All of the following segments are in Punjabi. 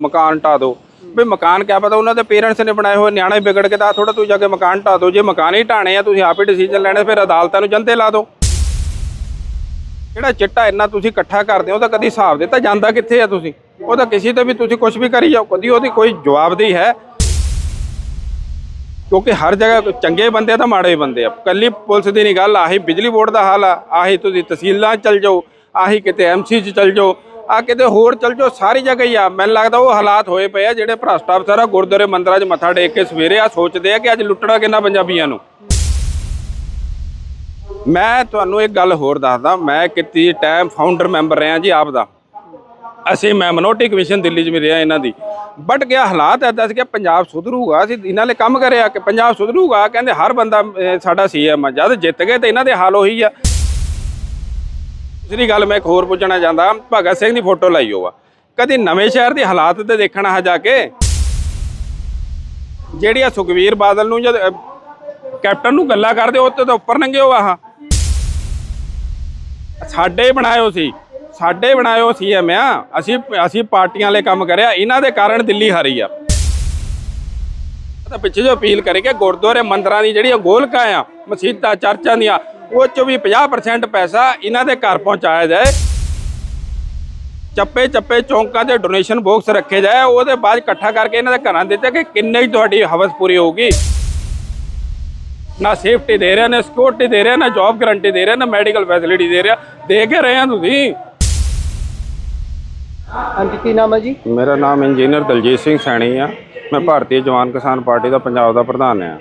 ਮਕਾਨ ਢਾ ਦਿਓ ਵੀ ਮਕਾਨ ਕਿਆ ਪਤਾ ਉਹਨਾਂ ਦੇ ਪੇਰੈਂਟਸ ਨੇ ਬਣਾਏ ਹੋਏ ਨਿਆਣੇ ਵਿਗੜ ਕੇ ਤਾਂ ਥੋੜਾ ਤੂੰ ਜਾ ਕੇ ਮਕਾਨ ਢਾ ਦਿਓ ਜੇ ਮਕਾਨ ਹੀ ਢਾਣੇ ਆ, ਤੁਸੀਂ ਆਪ ਡਿਸੀਜਨ ਲੈਣੇ, ਫਿਰ ਅਦਾਲਤਾਂ ਨੂੰ ਜੰਦੇ ਲਾ ਦਿਓ ਜਿਹੜਾ ਚਿੱਟਾ ਇੰਨਾ ਤੁਸੀਂ ਇਕੱਠਾ ਕਰਦੇ ਹੋ ਉਹਦਾ ਕਦੀ ਹਿਸਾਬ ਦਿੱਤਾ ਜਾਂਦਾ ਕਿੱਥੇ ਆ ਤੁਸੀਂ? ਉਹਦਾ ਕਿਸੇ ਤੇ ਵੀ ਤੁਸੀਂ ਕੁਝ ਵੀ ਕਰੀ ਜਾਓ, ਕਦੀ ਉਹਦੀ ਕੋਈ ਜਵਾਬਦੇਹੀ ਹੈ। ਕਿਉਂਕਿ ਹਰ ਜਗ੍ਹਾ ਚੰਗੇ ਬੰਦੇ ਆ ਤਾਂ ਮਾੜੇ ਬੰਦੇ ਆ। ਕੱਲੀ ਪੁਲਿਸ ਦੀ ਨਹੀਂ ਗੱਲ, ਆਹੀ ਬਿਜਲੀ ਬੋਰਡ ਦਾ ਹਾਲ ਆ, ਆਹੀ ਤੁਸੀਂ ਤਹਿਸੀਲਾਂ 'ਚ ਚਲ ਜਾਓ, ਆਹੀ ਕਿਤੇ ਐਮਸੀ 'ਚ ਚਲ ਜਾਓ ਆ ਕਿਤੇ ਹੋਰ ਚਲ ਜਾਓ ਸਾਰੀ ਜਗ੍ਹਾ ਹੀ ਆ। ਮੈਨੂੰ ਲੱਗਦਾ ਉਹ ਹਾਲਾਤ ਹੋਏ ਪਏ ਆ ਜਿਹੜੇ ਭ੍ਰਸ਼ਟ ਅਫਸਰ ਆ ਗੁਰਦੁਆਰੇ ਮੰਦਰਾਂ 'ਚ ਮੱਥਾ ਟੇਕ ਕੇ ਸਵੇਰੇ ਆ ਸੋਚਦੇ ਆ ਕਿ ਅੱਜ ਲੁੱਟਣਾ ਕਿੰਨਾ ਪੰਜਾਬੀਆਂ ਨੂੰ। ਮੈਂ ਤੁਹਾਨੂੰ ਇੱਕ ਗੱਲ ਹੋਰ ਦੱਸਦਾ ਮੈਂ ਕਿਤੇ ਟਾਈਮ ਫਾਊਂਡਰ ਮੈਂਬਰ ਰਿਹਾ ਜੀ ਆਪ ਦਾ ਅਸੀਂ ਮੈਂ ਮਿਨੋਰਟੀ ਕਮਿਸ਼ਨ ਦਿੱਲੀ 'ਚ ਵੀ ਰਿਹਾ ਇਹਨਾਂ ਦੀ। ਬਟ ਗਿਆ ਹਾਲਾਤ ਐਦਾਂ ਸੀ ਕਿ ਪੰਜਾਬ ਸੁਧਰੂਗਾ ਅਸੀਂ ਇਹਨਾਂ ਨੇ ਕੰਮ ਕਰਿਆ ਕਿ ਪੰਜਾਬ ਸੁਧਰੂਗਾ ਕਹਿੰਦੇ ਹਰ ਬੰਦਾ ਅਹ, ਸਾਡਾ ਸੀਐਮ ਆ ਜਦ ਜਿੱਤ ਗਏ ਤੇ ਇਹਨਾਂ ਦੇ ਹਾਲ ਉਹੀ ਆ। ਦੂਸਰੀ ਗੱਲ ਮੈਂ ਇੱਕ ਹੋਰ ਪੁੱਛਣਾ ਚਾਹੁੰਦਾ, ਭਗਤ ਸਿੰਘ ਦੀ ਫੋਟੋ ਲਾਈ ਹੋਆ ਕਦੀ ਨਵੇਂ ਸ਼ਹਿਰ ਦੇ ਹਾਲਾਤ ਤੇ ਦੇਖਣਾ ਹੈ ਜਾ ਕੇ? ਜਿਹੜੀ ਆ ਸੁਖਵੀਰ ਬਾਦਲ ਨੂੰ ਜਦ ਕੈਪਟਨ ਨੂੰ ਗੱਲਾਂ ਕਰਦੇ ਉੱਤੇ ਤਾਂ ਉੱਪਰ ਨੰਗੇ ਹੋ ਆਹ ਸਾਡੇ ਬਣਾਇਓ ਸੀ, ਸਾਡੇ ਬਣਾਇਓ ਸੀ ਸੀਐਮ ਆ। ਅਸੀਂ ਅਸੀਂ ਪਾਰਟੀਆਂ ਲਈ ਕੰਮ ਕਰਿਆ, ਇਹਨਾਂ ਦੇ ਕਾਰਨ ਦਿੱਲੀ ਹਾਰੀ ਆ। ਤਾਂ ਪਿੱਛੇ ਜੋ ਅਪੀਲ ਕਰੇ ਕਿ ਗੁਰਦੁਆਰੇ ਮੰਦਰਾਂ ਦੀ ਜਿਹੜੀਆਂ ਗੋਲਕਾਂ ਆ ਮਸਜਿਦਾਂ ਚਰਚਾਂ ਦੀਆਂ ਉਹ ਚੋਂ ਵੀ 50% ਪੈਸਾ ਇਹਨਾਂ ਦੇ ਘਰ ਪਹੁੰਚਾਇਆ ਜਾਏ। ਚੱਪੇ ਚੱਪੇ ਚੌਂਕਾਂ ਤੇ ਡੋਨੇਸ਼ਨ ਬਾਕਸ ਰੱਖੇ ਜਾਏ ਉਹਦੇ ਬਾਅਦ ਇਕੱਠਾ ਕਰਕੇ ਇਹਨਾਂ ਦੇ ਘਰਾਂ ਦੇ ਦਿੱਤੇ ਕਿ ਕਿੰਨੇ ਹੀ ਤੁਹਾਡੀ ਹਵਸ ਪੂਰੀ ਹੋਊਗੀ। ਨਾ ਸੇਫਟੀ ਦੇ ਰਿਹਾ ਨਾ ਸਿਕਿਉਰਿਟੀ ਦੇ ਰਿਹਾ ਨਾ ਜੌਬ ਗਾਰੰਟੀ ਦੇ ਰਿਹਾ ਨਾ ਮੈਡੀਕਲ ਫੈਸਿਲਿਟੀ ਦੇ ਰਿਹਾ। ਦੇ ਕੇ ਰਹੇ ਆ ਤੁਸੀਂ। ਹਾਂਜੀ ਕੀ ਨਾਮ ਹੈ ਜੀ? ਮੇਰਾ ਨਾਮ ਇੰਜੀਨੀਅਰ ਦਲਜੀਤ ਸਿੰਘ ਸੈਣੀ ਆ। ਮੈਂ ਭਾਰਤੀ ਜਵਾਨ ਕਿਸਾਨ ਪਾਰਟੀ ਦਾ ਪੰਜਾਬ ਦਾ ਪ੍ਰਧਾਨ ਆ।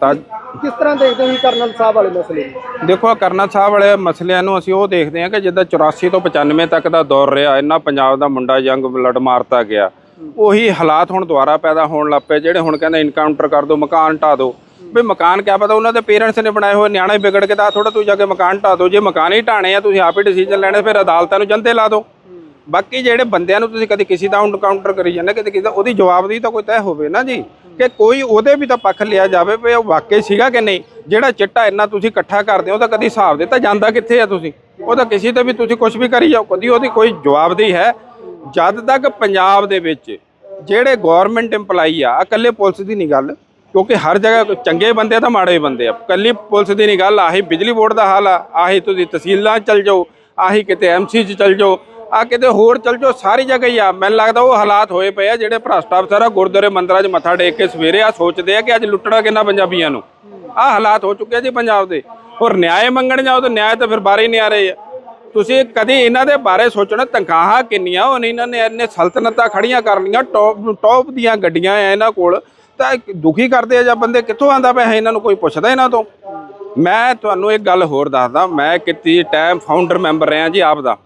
ਤਾਂ ਕਿਸ ਤਰ੍ਹਾਂ ਦੇਖਦੇ ਹੋ ਕਰਨਲ ਸਾਹਿਬ ਵਾਲੇ ਮਸਲੇ? ਨੂੰ ਦੇਖੋ ਆਹ ਕਰਨਾ ਸਾਹਿਬ ਵਾਲੇ ਮਸਲਿਆਂ ਨੂੰ ਅਸੀਂ ਉਹ ਦੇਖਦੇ ਹਾਂ ਕਿ ਜਿੱਦਾਂ 84 ਤੋਂ 95 ਤੱਕ ਦਾ ਦੌਰ ਰਿਹਾ ਇੰਨਾ ਪੰਜਾਬ ਦਾ ਮੁੰਡਾ ਜੰਗ ਲੜ ਮਾਰਤਾ ਗਿਆ। ਉਹੀ ਹਾਲਾਤ ਹੁਣ ਦੁਬਾਰਾ ਪੈਦਾ ਹੋਣ ਲੱਗ ਪਏ ਜਿਹੜੇ ਹੁਣ ਕਹਿੰਦੇ ਇਨਕਾਊਂਟਰ ਕਰ ਦਿਓ ਮਕਾਨ ਢਾ ਦਿਓ ਵੀ ਮਕਾਨ ਕਿਆ ਪਤਾ ਉਹਨਾਂ ਦੇ ਪੇਰੈਂਟਸ ਨੇ ਬਣਾਏ ਹੋਏ ਨਿਆਣੇ ਵਿਗੜ ਕੇ ਤਾਂ ਥੋੜਾ ਤੂੰ ਜਾ ਕੇ ਮਕਾਨ ਢਾ ਦਿਓ ਜੇ ਮਕਾਨ ਹੀ ਢਾਣੇ ਆ ਤੁਸੀਂ ਆਪ ਹੀ ਡਿਸੀਜਨ ਲੈਣੇ ਫਿਰ ਅਦਾਲਤਾਂ ਨੂੰ ਜੰਦੇ ਲਾ ਦਿਓ ਬਾਕੀ ਜਿਹੜੇ ਬੰਦਿਆਂ ਨੂੰ ਤੁਸੀਂ ਕਦੇ ਕਿਸੇ ਦਾ ਐਨਕਾਊਂਟਰ ਕਰੀ ਜਾਂਦੇ ਕਦੇ ਕਿਸੇ ਦਾ ਉਹਦੀ ਜਵਾਬਦੇਹੀ ਤਾਂ ਕੋਈ ਤੈਅ ਹੋਵੇ ਨਾ ਜੀ। ਕਿ ਕੋਈ ਉਹਦੇ ਵੀ ਤਾਂ ਪੱਖ ਲਿਆ ਜਾਵੇ ਵੀ ਉਹ ਵਾਕਈ ਸੀਗਾ ਕਿ ਨਹੀਂ? ਜਿਹੜਾ ਚਿੱਟਾ ਇੰਨਾ ਤੁਸੀਂ ਇਕੱਠਾ ਕਰਦੇ ਹੋ ਉਹਦਾ ਕਦੀ ਹਿਸਾਬ ਦਿੱਤਾ ਜਾਂਦਾ ਕਿੱਥੇ ਆ ਤੁਸੀਂ? ਉਹ ਤਾਂ ਕਿਸੇ ਤੇ ਵੀ ਤੁਸੀਂ ਕੁਝ ਵੀ ਕਰੀ ਜਾਓ, ਕਦੀ ਉਹਦੀ ਕੋਈ ਜਵਾਬਦੇਹੀ ਹੈ। ਜਦ ਤੱਕ ਪੰਜਾਬ ਦੇ ਵਿੱਚ ਜਿਹੜੇ ਗਵਰਨਮੈਂਟ EMPLOYE ਆ, ਆਹ ਇਕੱਲੇ ਪੁਲਿਸ ਦੀ ਨਹੀਂ ਗੱਲ, ਕਿਉਂਕਿ ਹਰ ਜਗ੍ਹਾ ਚੰਗੇ ਬੰਦੇ ਆ ਤਾਂ ਮਾੜੇ ਬੰਦੇ ਆ। ਇਕੱਲੀ ਪੁਲਿਸ ਦੀ ਨਹੀਂ ਗੱਲ, ਆਹੀ ਬਿਜਲੀ ਬੋਰਡ ਦਾ ਹਾਲ ਆ, ਆਹੀ ਤੁਸੀਂ ਤਹਿਸੀਲਾਂ 'ਚ ਚਲ ਜਾਓ, ਆਹੀ ਕਿਤੇ ਐਮਸੀ 'ਚ ਚਲ ਜਾਓ ਆ ਕਿਤੇ ਹੋਰ ਚਲ ਜਾਓ, ਸਾਰੀ ਜਗ੍ਹਾ ਹੀ ਆ। ਮੈਨੂੰ ਲੱਗਦਾ ਉਹ ਹਾਲਾਤ ਹੋਏ ਪਏ ਆ ਜਿਹੜੇ ਭ੍ਰਸ਼ਟ ਅਫਸਰ ਆ, ਗੁਰਦੁਆਰੇ ਮੰਦਰਾਂ 'ਚ ਮੱਥਾ ਟੇਕ ਕੇ ਸਵੇਰੇ ਆ, ਸੋਚਦੇ ਆ ਕਿ ਅੱਜ ਲੁੱਟਣਾ ਕਿੰਨਾ ਪੰਜਾਬੀਆਂ ਨੂੰ। ਆ ਹਾਲਾਤ ਹੋ ਚੁੱਕੇ ਆ ਜੀ ਪੰਜਾਬ ਦੇ। ਔਰ ਨਿਆਂ ਮੰਗਣ ਜਾਓ ਤਾਂ ਨਿਆਂ ਤਾਂ ਫਿਰ ਬਾਰੇ ਹੀ ਨਹੀਂ ਆ ਰਹੇ ਆ। ਤੁਸੀਂ ਕਦੀ ਇਹਨਾਂ ਦੇ ਬਾਰੇ ਸੋਚਣਾ, ਤਨਖਾਹਾਂ ਕਿੰਨੀਆਂ ਉਹ ਇਹਨਾਂ ਨੇ, ਇੰਨੇ ਸਲਤਨਤਾਂ ਖੜੀਆਂ ਕਰ ਲਈਆਂ ਟੌਪ ਟੌਪ ਦੀਆਂ ਗੱਡੀਆਂ ਆ ਇਹਨਾਂ ਕੋਲ। ਤਾਂ ਦੁਖੀ ਕਰਦੇ ਆ ਜਾਂ ਬੰਦੇ ਕਿੱਥੋਂ ਆਂਦਾ ਪਿਆ ਇਹਨਾਂ ਨੂੰ, ਕੋਈ ਪੁੱਛਦਾ ਇਹਨਾਂ ਤੋਂ? ਮੈਂ ਤੁਹਾਨੂੰ ਇੱਕ ਗੱਲ ਹੋਰ ਦੱਸਦਾ, ਮੈਂ ਕਿਤੇ ਟਾਈਮ ਫਾਊਂਡਰ ਮੈਂਬਰ ਰਿਹਾ ਜੀ ਆਪ ਦਾ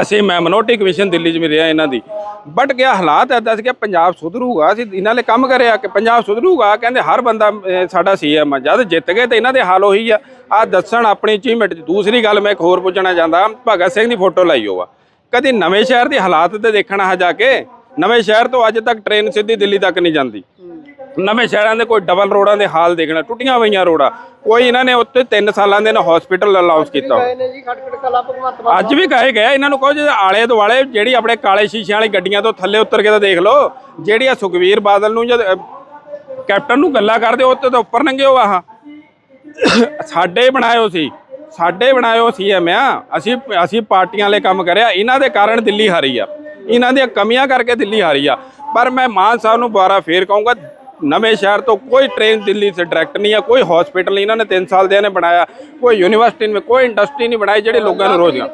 ਅਸੀਂ ਮੈਂ ਮਿਨੋਰਟੀ ਕਮਿਸ਼ਨ ਦਿੱਲੀ 'ਚ ਮਿਲਿਆ ਇਹਨਾਂ ਦੀ। ਬਟ ਗਿਆ ਹਾਲਾਤ ਐਦਾਂ ਸੀ ਕਿ ਪੰਜਾਬ ਸੁਧਰੂਗਾ ਅਸੀਂ ਇਹਨਾਂ ਨੇ ਕੰਮ ਕਰਿਆ ਕਿ ਪੰਜਾਬ ਸੁਧਰੂਗਾ ਕਹਿੰਦੇ ਹਰ ਬੰਦਾ ਅਹ, ਸਾਡਾ ਸੀਐਮ ਆ। ਜਦ ਜਿੱਤ ਗਏ ਤੇ ਇਹਨਾਂ ਦੇ ਹਾਲ ਉਹੀ ਆ। ਆ ਦੱਸਣ ਆਪਣੀ ਅਚੀਵਮੈਂਟ ਦੂਸਰੀ ਗੱਲ ਮੈਂ ਇੱਕ ਹੋਰ ਪੁੱਛਣਾ ਚਾਹੁੰਦਾ ਭਗਤ ਸਿੰਘ ਦੀ ਫੋਟੋ ਲਾਈ ਹੋਆ ਕਦੀ ਨਵੇਂ ਸ਼ਹਿਰ ਦੇ ਹਾਲਾਤ ਤੇ ਦੇਖਣਾ ਹੈ ਜਾ ਕੇ? ਨਵੇਂ ਸ਼ਹਿਰ ਤੋਂ ਅੱਜ ਤੱਕ ਟ੍ਰੇਨ ਸਿੱਧੀ ਦਿੱਲੀ ਤੱਕ ਨਹੀਂ ਜਾਂਦੀ। ਨਵੇਂ ਸ਼ਹਿਰਾਂ ਦੇ ਕੋਈ ਡਬਲ ਰੋਡਾਂ ਦੇ ਹਾਲ ਦੇਖਣਾ ਟੁੱਟੀਆਂ ਹੋਈਆਂ ਰੋਡਾਂ। ਕੋਈ ਇਹਨਾਂ ਨੇ ਉੱਤੇ 3 ਸਾਲਾਂ ਦੇ ਨੇ ਹਸਪੀਟਲ ਅਲਾਉਂਸ ਕੀਤਾ। ਗਏ ਅੱਜ ਵੀ ਕਹੇ ਗਿਆ ਇਹਨਾਂ ਨੂੰ ਕਹੋ ਜੇ ਆਲੇ ਦੁਆਲੇ ਜਿਹੜੀ ਆਪਣੇ ਕਾਲੇ ਸ਼ੀਸ਼ਿਆਂ ਵਾਲੀ ਗੱਡੀਆਂ ਤੋਂ ਥੱਲੇ ਉਤਰ ਕੇ ਤਾਂ ਦੇਖ ਲਓ ਜਿਹੜੀ ਆ ਸੁਖਵੀਰ ਬਾਦਲ ਨੂੰ ਜਦ ਕੈਪਟਨ ਨੂੰ ਗੱਲਾਂ ਕਰਦੇ ਉੱਤੇ ਤਾਂ ਉੱਪਰ ਨੰਗੇ ਹੋ ਆਹ। ਸਾਡੇ ਬਣਾਇਓ ਸੀ ਸਾਡੇ ਬਣਾਇਓ ਸੀਐਮ ਆ ਅਸੀਂ ਅਸੀਂ ਪਾਰਟੀਆਂ ਵਾਲੇ ਕੰਮ ਕਰਿਆ ਇਹਨਾਂ ਦੇ ਕਾਰਨ ਦਿੱਲੀ ਹਾਰੀ ਆ। ਇਹਨਾਂ ਦੀਆਂ ਕਮੀਆਂ ਕਰਕੇ ਦਿੱਲੀ ਹਾਰੀ ਆ। ਪਰ ਮੈਂ ਮਾਨ ਸਾਹਿਬ ਨੂੰ ਦੁਬਾਰਾ ਫੇਰ ਕਹੂੰਗਾ ਨਵੇਂ ਸ਼ਹਿਰ ਤੋਂ ਕੋਈ ਟ੍ਰੇਨ ਦਿੱਲੀ ਸੇ ਡਾਇਰੈਕਟ ਨਹੀਂ ਆ ਕੋਈ ਹਸਪੀਟਲ ਨਹੀਂ ਇਹਨਾਂ ਨੇ 3 ਸਾਲ ਦੇ ਨੇ ਬਣਾਇਆ ਕੋਈ ਯੂਨੀਵਰਸਿਟੀ ਨੇ ਕੋਈ ਇੰਡਸਟਰੀ ਨਹੀਂ ਬਣਾਈ ਜਿਹੜੇ ਲੋਕਾਂ ਨੂੰ ਰੋਜ਼ਗਾਰ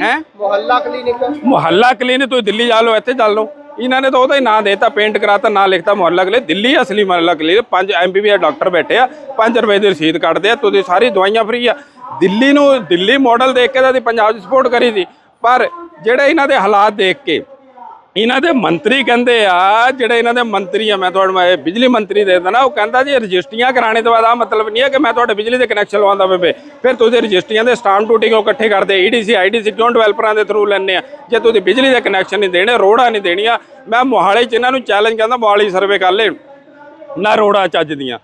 ਹੈਂ? ਮੁਹੱਲਾ ਕਲੀਨਿਕ ਮੁਹੱਲਾ ਕਲੀਨਿਕ ਤੁਸੀਂ ਦਿੱਲੀ ਜਾ ਲਓ ਇੱਥੇ ਚੱਲ ਲਓ। ਇਹਨਾਂ ਨੇ ਤਾਂ ਉਹਦਾ ਹੀ ਨਾਂ ਦੇਤਾ ਪੇਂਟ ਕਰਾਤਾ ਨਾਂ ਲਿਖਤਾ ਮੁਹੱਲਾ ਕਲੀਨਿਕ ਦਿੱਲੀ ਅਸਲੀ ਮੁਹੱਲਾ ਕਲੀਨਿਕ ਪੰਜ ਐਮਬੀਬੀਐਸ ਡਾਕਟਰ ਬੈਠੇ ਆ 5 ਰੁਪਏ ਦੀ ਰਸੀਦ ਕੱਟਦੇ ਆ ਤੁਸੀਂ ਸਾਰੀ ਦਵਾਈਆਂ ਫ੍ਰੀ ਆ। ਦਿੱਲੀ ਨੂੰ ਦਿੱਲੀ ਮਾਡਲ ਦੇਖ ਕੇ ਤਾਂ ਪੰਜਾਬ 'ਚ ਸਪੋਰਟ ਕਰੀ ਸੀ ਪਰ ਜਿਹੜੇ ਇਹਨਾਂ ਦੇ ਹਾਲਾਤ ਦੇਖ ਕੇ ਇਹਨਾਂ ਦੇ ਮੰਤਰੀ ਕਹਿੰਦੇ ਆ, ਜਿਹੜੇ ਇਹਨਾਂ ਦੇ ਮੰਤਰੀ ਆ, ਮੈਂ ਤੁਹਾਨੂੰ ਇਹ ਬਿਜਲੀ ਮੰਤਰੀ ਦੇ ਦਿੰਦਾ ਉਹ ਕਹਿੰਦਾ ਜੀ ਰਜਿਸਟਰੀਆਂ ਕਰਾਣੇ ਤੋਂ ਬਾਅਦ ਆ ਮਤਲਬ ਨਹੀਂ ਹੈ ਕਿ ਮੈਂ ਤੁਹਾਡੇ ਬਿਜਲੀ ਦੇ ਕਨੈਕਸ਼ਨ ਲਵਾਉਂਦਾ ਪਵੇ ਫਿਰ ਤੁਸੀਂ ਰਜਿਸਟਰੀਆਂ ਦੇ ਸਟਾਂਪ ਟੂਟੀ ਕਿਉਂ ਇਕੱਠੇ ਕਰਦੇ? ਈਡੀਸੀ ਆਈਡੀਸੀ ਕਿਉਂ ਡਿਵੈਲਪਰਾਂ ਦੇ ਥਰੂ ਲੈਣੇ ਆ? ਜੇ ਤੁਸੀਂ ਬਿਜਲੀ ਦੇ ਕਨੈਕਸ਼ਨ ਨਹੀਂ ਦੇਣੇ, ਰੋੜਾ ਨਹੀਂ ਦੇਣੀਆਂ, ਮੈਂ ਮੋਹਾਲੀ ਚ ਇਹਨਾਂ ਨੂੰ ਚੈਲੰਜ ਕਰਦਾ, ਮੋਹਾਲੀ ਸਰਵੇ ਕਰ ਲੈ ਨਾ ਰੋੜਾ ਚੱਜ ਦੀਆਂ।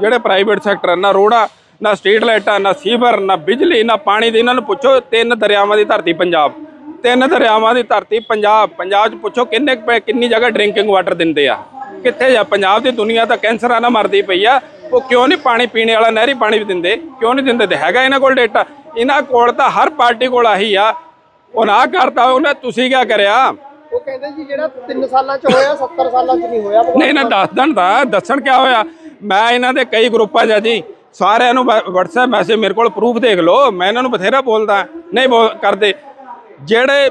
ਜਿਹੜੇ ਪ੍ਰਾਈਵੇਟ ਸੈਕਟਰ ਨਾ ਰੋੜਾ, ਨਾ ਸਟਰੀਟ ਲਾਈਟਾਂ ਨਾ ਸੀਵਰ, ਨਾ ਬਿਜਲੀ, ਨਾ ਪਾਣੀ ਦੇ, ਇਹਨਾਂ ਨੂੰ ਪੁੱਛੋ, ਤਿੰਨ ਦਰਿਆਵਾਂ ਦੀ ਧਰਤੀ ਪੰਜਾਬ। ਤਿੰਨ ਦਰਿਆਵਾਂ ਦੀ ਧਰਤੀ ਪੰਜਾਬ ਪੰਜਾਬ 'ਚ ਪੁੱਛੋ ਕਿੰਨੇ ਕਿੰਨੀ ਜਗ੍ਹਾ ਡਰਿੰਕਿੰਗ ਵਾਟਰ ਦਿੰਦੇ ਆ। ਕਿੱਥੇ ਜਾ ਪੰਜਾਬ ਦੀ ਦੁਨੀਆ ਤਾਂ ਕੈਂਸਰਾਂ ਨਾਲ ਮਰਦੀ ਪਈ ਆ। ਉਹ ਕਿਉਂ ਨਹੀਂ ਪਾਣੀ ਪੀਣੇ ਵਾਲਾ ਨਹਿਰੀ ਪਾਣੀ ਵੀ ਦਿੰਦੇ? ਕਿਉਂ ਨਹੀਂ ਦਿੰਦੇ? ਤੇ ਹੈਗਾ ਇਹਨਾਂ ਕੋਲ ਡੇਟਾ ਇਹਨਾਂ ਕੋਲ ਤਾਂ ਹਰ ਪਾਰਟੀ ਕੋਲ ਆਹੀ ਆ। ਉਹ ਨਾ ਕਰਤਾ ਉਹਨੇ ਤੁਸੀਂ ਕੀ ਕਰਿਆ? ਉਹ ਕਹਿੰਦੇ ਜੀ ਜਿਹੜਾ 3 ਸਾਲਾਂ ਚ ਹੋਇਆ 70 ਸਾਲਾਂ ਚ ਨਹੀਂ ਹੋਇਆ। ਨਹੀਂ ਨਾ ਦੱਸ ਦੇਣ ਤਾਂ ਦੱਸਣ ਕਿਆ ਹੋਇਆ? ਮੈਂ ਇਹਨਾਂ ਦੇ ਕਈ ਗਰੁੱਪਾਂ ਆ ਜੀ। ਸਾਰਿਆਂ ਨੂੰ WhatsApp ਮੈਸੇਜ ਮੇਰੇ ਕੋਲ ਪ੍ਰੂਫ ਦੇਖ ਲਓ। ਮੈਂ ਇਹਨਾਂ ਨੂੰ ਬਥੇਰਾ ਬੋਲਦਾ। ਨਹੀਂ ਕਰਦੇ। ਜਿਹੜੇ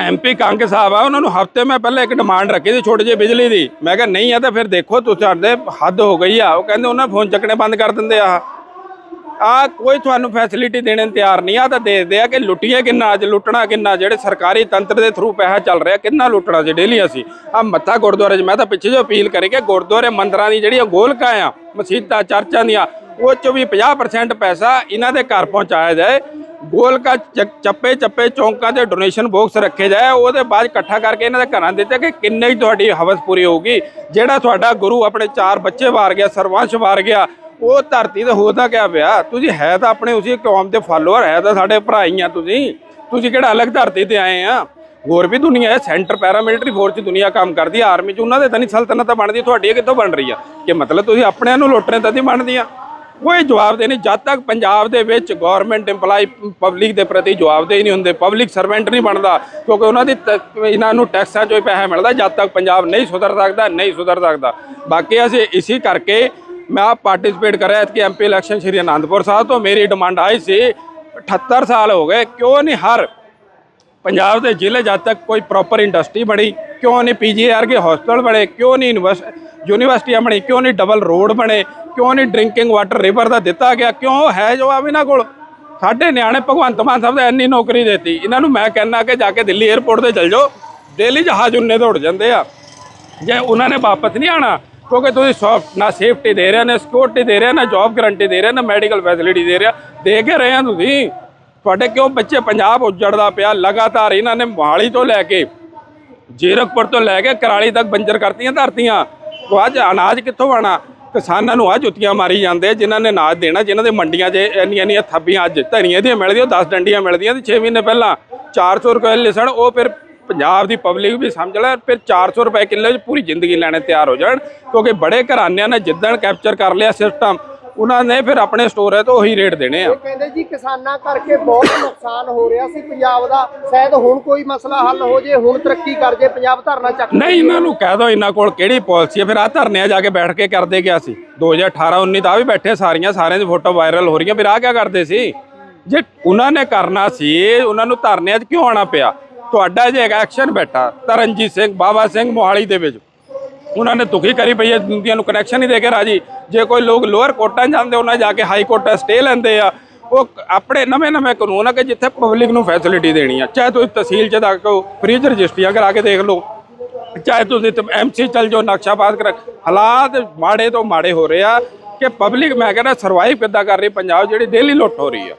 ਐਮਪੀ ਕੰਗ ਸਾਹਿਬ ਆ, ਉਹਨਾਂ ਨੂੰ ਹਫ਼ਤੇ ਮੈਂ ਪਹਿਲਾਂ ਇੱਕ ਡਿਮਾਂਡ ਰੱਖੀ ਸੀ ਛੋਟੀ ਜਿਹੀ ਬਿਜਲੀ ਦੀ। ਮੈਂ ਕਿਹਾ, ਨਹੀਂ ਆ ਤਾਂ ਫਿਰ ਦੇਖੋ, ਤੁਸੀਂ ਸਾਡੇ ਹੱਦ ਹੋ ਗਈ ਆ। ਉਹ ਕਹਿੰਦੇ, ਉਹਨਾਂ ਫੋਨ ਚੱਕਣੇ ਬੰਦ ਕਰ ਦਿੰਦੇ ਆ। ਆ ਕੋਈ ਤੁਹਾਨੂੰ ਫੈਸਿਲਿਟੀ ਦੇਣ ਨੂੰ ਤਿਆਰ ਨਹੀਂ ਆ, ਤਾਂ ਦੇਖਦੇ ਆ ਕਿ ਲੁੱਟੀਏ ਕਿੰਨਾ, ਅੱਜ ਲੁੱਟਣਾ ਕਿੰਨਾ, ਜਿਹੜੇ ਸਰਕਾਰੀ ਤੰਤਰ ਦੇ ਥਰੂ ਪੈਸਾ ਚੱਲ ਰਿਹਾ, ਕਿੰਨਾ ਲੁੱਟਣਾ ਸੀ ਡੇਲੀ ਅਸੀਂ। ਆ ਮੱਥਾ ਗੁਰਦੁਆਰੇ 'ਚ, ਮੈਂ ਤਾਂ ਪਿੱਛੇ ਜੋ ਅਪੀਲ ਕਰੀ ਕਿ ਗੁਰਦੁਆਰੇ ਮੰਦਰਾਂ ਦੀ ਜਿਹੜੀਆਂ ਗੋਲਕਾਂ ਆ, ਮਸਜਿਦਾਂ, ਚਰਚਾਂ ਦੀਆਂ, ਉਹ 'ਚੋਂ ਵੀ 50% ਪੈਸਾ ਇਹਨਾਂ ਦੇ ਘਰ ਪਹੁੰਚਾਇਆ ਜਾਏ। ਗੋਲਕਾ ਚੱਪੇ ਚੱਪੇ, ਚੌਂਕਾਂ ਤੇ ਡੋਨੇਸ਼ਨ ਬਾਕਸ ਰੱਖੇ ਜਾਏ, ਉਹਦੇ ਬਾਅਦ ਇਕੱਠਾ ਕਰਕੇ ਇਹਨਾਂ ਦੇ ਘਰਾਂ ਦਿੱਤੇ ਕਿ ਕਿੰਨੇ ਹੀ ਤੁਹਾਡੀ ਹਵਸ ਪੂਰੀ ਹੋਊਗੀ। ਜਿਹੜਾ ਤੁਹਾਡਾ ਗੁਰੂ ਆਪਣੇ ਚਾਰ ਬੱਚੇ ਵਾਰ ਗਿਆ, ਸਰਵੰਸ਼ ਵਾਰ ਗਿਆ, ਉਹ ਧਰਤੀ ਤੇ ਹੋਦਾ ਕਿਆ ਪਿਆ? ਤੁਸੀਂ ਹੈ ਤਾਂ ਆਪਣੇ ਉਸੇ ਕੌਮ ਦੇ ਫਾਲੋਅਰ ਹੈ ਤਾਂ ਸਾਡੇ ਭਰਾ ਹੀ ਆ ਤੁਸੀਂ। ਤੁਸੀਂ ਕਿਹੜਾ ਅਲੱਗ ਧਰਤੀ ਤੇ ਆਏ ਆ? ਹੋਰ ਵੀ ਦੁਨੀਆ ਹੈ ਸੈਂਟਰ ਪੈਰਾਮਿਲਟਰੀ ਫੋਰਸ 'ਚ ਦੁਨੀਆ ਕੰਮ ਕਰਦੀ ਆ ਆਰਮੀ 'ਚ। ਉਹਨਾਂ ਦੇ ਤਾਂ ਨਹੀਂ ਸਲਤਨਤ ਬਣਦੀ, ਤੁਹਾਡੀ ਕਿੱਥੋਂ ਬਣ ਰਹੀ ਆ? ਕਿ ਮਤਲਬ ਤੁਸੀਂ ਆਪਣਿਆਂ ਨੂੰ ਲੁੱਟ ਰਹੇ ਤਾਂ ਨਹੀਂ ਬਣਦੀਆਂ। ਕੋਈ ਜਵਾਬ ਨਹੀਂ। ਜਦ ਤੱਕ ਪੰਜਾਬ ਦੇ ਵਿੱਚ ਗਵਰਨਮੈਂਟ EMPLOYE ਪਬਲਿਕ ਦੇ ਪ੍ਰਤੀ ਜਵਾਬਦੇਹੀ ਨਹੀਂ ਹੁੰਦੇ ਪਬਲਿਕ ਸਰਵੈਂਟ ਨਹੀਂ ਬਣਦਾ, ਕਿਉਂਕਿ ਉਹਨਾਂ ਦੀ ਤ- ਇਹਨਾਂ ਨੂੰ ਟੈਕਸਾਂ ਚੋਂ ਹੀ ਪੈਸਾ ਮਿਲਦਾ, ਜਦ ਤੱਕ ਪੰਜਾਬ ਨਹੀਂ ਸੁਧਰ ਸਕਦਾ, ਨਹੀਂ ਸੁਧਰ ਸਕਦਾ। ਬਾਕੀ ਅਸੀਂ ਇਸੇ ਕਰਕੇ ਮੈਂ ਆਪ ਪਾਰਟਿਸਿਪੇਟ ਕਰ ਰਿਹਾ ਕਿ ਐਮਪੀ ਇਲੈਕਸ਼ਨ ਸ਼੍ਰੀ ਅਨੰਦਪੁਰ ਸਾਹਿਬ ਤੋਂ। ਮੇਰੀ ਡਿਮਾਂਡ ਆਈ ਸੀ 78 ਸਾਲ ਹੋ ਗਏ, ਕਿਉਂ ਨਹੀਂ ਹਰ ਪੰਜਾਬ ਦੇ ਜ਼ਿਲ੍ਹੇ ਜਦ ਤੱਕ ਕੋਈ ਪ੍ਰੋਪਰ ਇੰਡਸਟਰੀ ਬਣੀ, ਕਿਉਂ ਨਹੀਂ ਪੀਜੀਆਰ ਕੇ ਹਸਪਤਾਲ ਬਣੇ, ਕਿਉਂ ਨਹੀਂ ਯੂਨੀਵਰਸ- ਯੂਨੀਵਰਸਿਟੀਆਂ ਬਣੀ ਕਿਉਂ ਨਹੀਂ ਡਬਲ ਰੋਡ ਬਣੇ? ਕਿਉਂ ਨਹੀਂ ਡਰਿੰਕਿੰਗ ਵਾਟਰ ਰਿਵਰ ਦਾ ਦਿੱਤਾ ਗਿਆ? ਕਿਉਂ ਹੈ ਜੋ ਜਵਾਬ ਇਹਨਾਂ ਕੋਲ? ਸਾਡੇ ਨਿਆਣੇ ਭਗਵੰਤ ਮਾਨ ਸਾਹਿਬ ਨੇ ਇੰਨੀ ਨੌਕਰੀ ਦਿੱਤੀ। ਇਹਨਾਂ ਨੂੰ ਮੈਂ ਕਹਿੰਦਾ ਕਿ ਜਾ ਕੇ ਦਿੱਲੀ 에ਅਰਪੋਰਟ ਤੇ ਚਲ ਜਾਓ। ਦਿੱਲੀ ਜਹਾਜ਼ ਉੰਨੇ ਦੌੜ ਜਾਂਦੇ ਆ। ਜੇ ਉਹਨਾਂ ਨੇ ਵਾਪਸ ਨਹੀਂ ਆਣਾ ਕਿਉਂਕਿ ਤੁਸੀਂ ਸੌਫਟ ਨਾ ਸੇਫਟੀ ਦੇ ਰਹੇ, ਨਾ ਸਿਕਿਉਰਿਟੀ ਦੇ ਰਹੇ, ਨਾ ਜੌਬ ਗਾਰੰਟੀ ਦੇ ਰਹੇ, ਨਾ ਮੈਡੀਕਲ ਫੈਸਿਲਿਟੀ ਦੇ ਰਿਹਾ, ਦੇ ਕੇ ਰਹੇ ਆ ਤੁਸੀਂ। ਤੁਹਾਡੇ ਕਿਉਂ ਬੱਚੇ ਪੰਜਾਬ ਉੱਜੜਦਾ ਪਿਆ? ਲਗਾਤਾਰ ਇਹਨਾਂ ਨੇ ਮੋਹਾਲੀ ਤੋਂ ਲੈ ਕੇ ਜੀਰਕਪੁਰ ਤੋਂ ਲੈ ਕੇ ਕਰਾਲੀ ਤੱਕ ਬੰਜਰ ਕਰਤੀਆਂ, ਧਰਤੀਆਂ। ਅੱਜ ਅਨਾਜ ਕਿੱਥੋਂ ਆਣਾ ਕਿਸਾਨਾਂ ਨੂੰ ਆ ਜੁੱਤੀਆਂ ਮਾਰੀ ਜਾਂਦੇ, ਜਿਨ੍ਹਾਂ ਨੇ ਅਨਾਜ ਦੇਣਾ, ਜਿਨ੍ਹਾਂ ਦੇ ਮੰਡੀਆਂ 'ਚ ਇੰਨੀਆਂ ਇੰਨੀਆਂ ਥੱਬੀਆਂ ਅੱਜ ਧਨੀਏ ਦੀਆਂ ਮਿਲਦੀਆਂ ਉਹ 10 ਡੰਡੀਆਂ ਮਿਲਦੀਆਂ ਤੇ 6 ਮਹੀਨੇ ਪਹਿਲਾਂ 400 ਰੁਪਏ ਲਿਸਣ ਉਹ ਫਿਰ ਪੰਜਾਬ ਦੀ ਪਬਲਿਕ ਵੀ ਸਮਝ ਲੈ, ਫਿਰ 400 ਰੁਪਏ ਕਿੱਲੇ 'ਚ ਪੂਰੀ ਜ਼ਿੰਦਗੀ ਲੈਣੇ ਤਿਆਰ ਹੋ ਜਾਣ, ਕਿਉਂਕਿ ਬੜੇ ਘਰਾਨਿਆਂ ਨੇ ਜਿੱਦਣ ਕੈਪਚਰ ਕਰ ਲਿਆ ਸਿਸਟਮ ਉਹਨਾਂ ਨੇ ਫਿਰ ਆਪਣੇ ਸਟੋਰ ਤੋਂ ਉਹੀ ਰੇਟ ਦੇਣੇ ਆ। ਇਹ ਕਹਿੰਦੇ ਜੀ ਕਿਸਾਨਾਂ ਕਰਕੇ ਬਹੁਤ ਨੁਕਸਾਨ ਹੋ ਰਿਹਾ ਸੀ ਪੰਜਾਬ ਦਾ। ਸ਼ਾਇਦ ਹੁਣ ਕੋਈ ਮਸਲਾ ਹੱਲ ਹੋ ਜੇ ਹੁਣ ਤਰੱਕੀ ਕਰ ਜੇ ਪੰਜਾਬ ਧਰਨਾ ਚੱਕ ਨਹੀਂ ਇਹਨਾਂ ਨੂੰ ਕਹਿ ਦੋ ਇਹਨਾਂ ਕੋਲ ਕਿਹੜੀ ਪਾਲਿਸੀ ਹੈ ਫਿਰ ਆ ਧਰਨਿਆਂ ਜਾ ਕੇ ਬੈਠ ਕੇ ਕਰਦੇ ਗਿਆ ਸੀ? 2018 19 ਦਾ ਵੀ ਬੈਠੇ ਸਾਰੀਆਂ ਸਾਰਿਆਂ ਦੀ ਫੋਟੋ ਵਾਇਰਲ ਹੋ ਰਹੀਆਂ। ਫਿਰ ਆ ਕਿਆ ਕਰਦੇ ਸੀ? ਜੇ ਉਹਨਾਂ ਨੇ ਕਰਨਾ ਸੀ ਉਹਨਾਂ ਨੂੰ ਧਰਨਿਆਂ 'ਚ ਕਿਉਂ ਆਣਾ ਪਿਆ? ਤੁਹਾਡਾ ਜੇ ਐਕਸ਼ਨ ਬੈਠਾ ਤਰਨਜੀਤ ਸਿੰਘ ਬਾਬਾ ਸਿੰਘ ਮੋਹਾਲੀ ਦੇ ਵਿੱਚ। ਉਹਨਾਂ ਨੇ ਦੁਖੀ ਕਰੀ ਪਈ ਹੈ ਦੁਨੀਆ ਨੂੰ ਕਨੈਕਸ਼ਨ ਹੀ ਦੇ ਕੇ ਰਾਜੀ। ਜੇ ਕੋਈ ਲੋਕ ਲੋਅਰ ਕੋਰਟਾਂ 'ਚ ਜਾਂਦੇ, ਉਹਨਾਂ ਜਾ ਕੇ ਹਾਈ ਕੋਰਟਾਂ ਸਟੇ ਲੈਂਦੇ ਆ। ਉਹ ਆਪਣੇ ਨਵੇਂ ਨਵੇਂ ਕਾਨੂੰਨ ਆ ਕਿ ਜਿੱਥੇ ਪਬਲਿਕ ਨੂੰ ਫੈਸਿਲਿਟੀ ਦੇਣੀ ਆ। ਚਾਹੇ ਤੁਸੀਂ ਤਹਿਸੀਲ 'ਚ ਜਾ ਕੇ ਫ੍ਰੀਜ ਰਜਿਸਟਰੀਆਂ ਕਰਾ ਕੇ ਦੇਖ ਲਓ। ਚਾਹੇ ਤੁਸੀਂ ਐਮਸੀ ਚੱਲ ਜਾਓ ਨਕਸ਼ਾ ਪਾਸ ਕਰ ਹਾਲਾਤ ਮਾੜੇ ਤੋਂ ਮਾੜੇ ਹੋ ਰਹੇ ਆ ਕਿ ਪਬਲਿਕ ਮੈਂ ਕਹਿੰਦਾ ਸਰਵਾਈਵ ਕਿੱਦਾਂ ਕਰ ਰਹੀ ਪੰਜਾਬ ਜਿਹੜੀ ਡੇਲੀ ਲੁੱਟ ਹੋ ਰਹੀ ਆ।